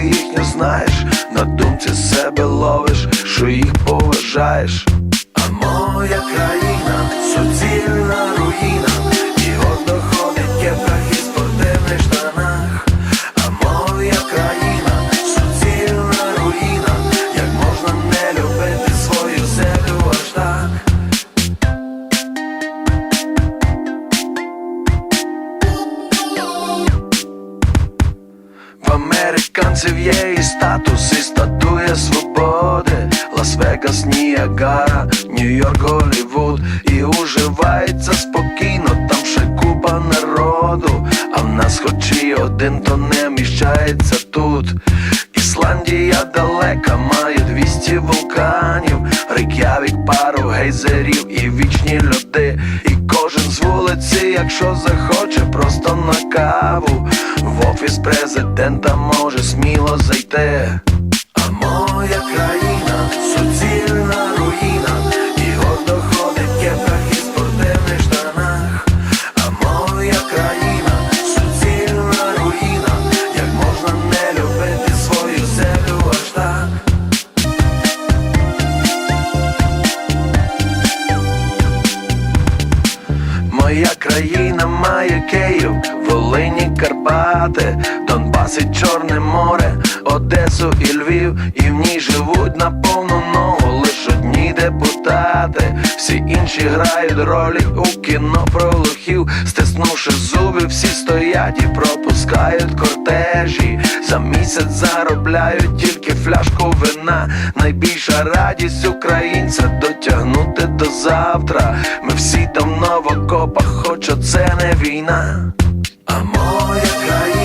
їхню знаєш, на думці себе ловиш, що їх поважаєш. А моя країна В американців є і статус, і статуя свободи. Лас-Вегас, Ніагара, Нью-Йорк, Голлівуд І уживається спокійно, там ще купа народу. А в нас хоч і один, то не міщається тут. Ісландія далека, має 200 вулканів. Рейк'явік, пару гейзерів і вічні льоди І кожен з вулиці, якщо захоче, просто на каву В офіс президента може сміло зайти. А моя країна суцільна руїна. І гордо ходить в кепках і штанах. А моя країна суцільна руїна. Як можна не любити свою землю аж Моя країна має Київ, Карпати, Донбас і Чорне море, Одесу і Львів, і в ній живуть на повну ногу лиш одні депутати. Всі інші грають ролі у кіно про лохів, стиснувши зуби, всі стоять і пропускають кортежі. За місяць заробляють тільки фляжку вина. Найбільша радість українця дотягнути до завтра. Ми всі там в окопах, хоч оце не війна. А моя країна